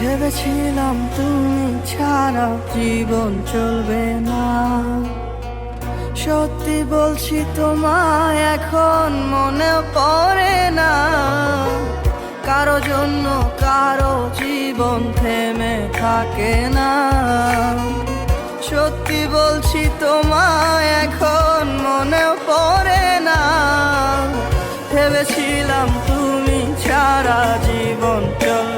ভেবেছিলাম তুমি ছাড়া জীবন চলবে না। সত্যি বলছি তোমায় এখন মনে পড়ে না। জন্য কারও জীবন থেমে থাকে না। সত্যি বলছি, তোমায় এখন মনে পড়ে না। ভেবেছিলাম তুমি ছাড়া জীবন চলবে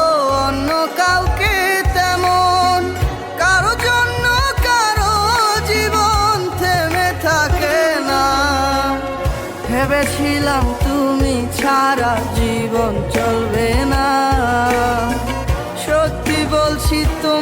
ভেবেছিলাম তুমি ছাড়া জীবন চলবে না। সত্যি বলছি তোমায়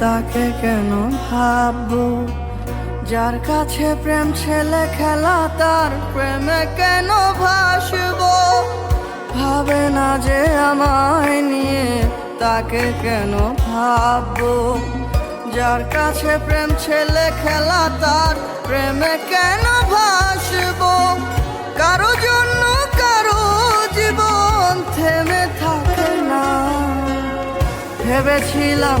তাকে কেন ভাববো? যার কাছে প্রেম ছেলে খেলা, তার প্রেমে কেন ভাসবো? ভাবে না যে আমায় নিয়ে তাকে কেন ভাববো? যার কাছে প্রেম ছেলে খেলা, তার প্রেমে কেন ভাসবো? কারও জন্য কারও জীবন থেমে থাকে না। ভেবেছিলাম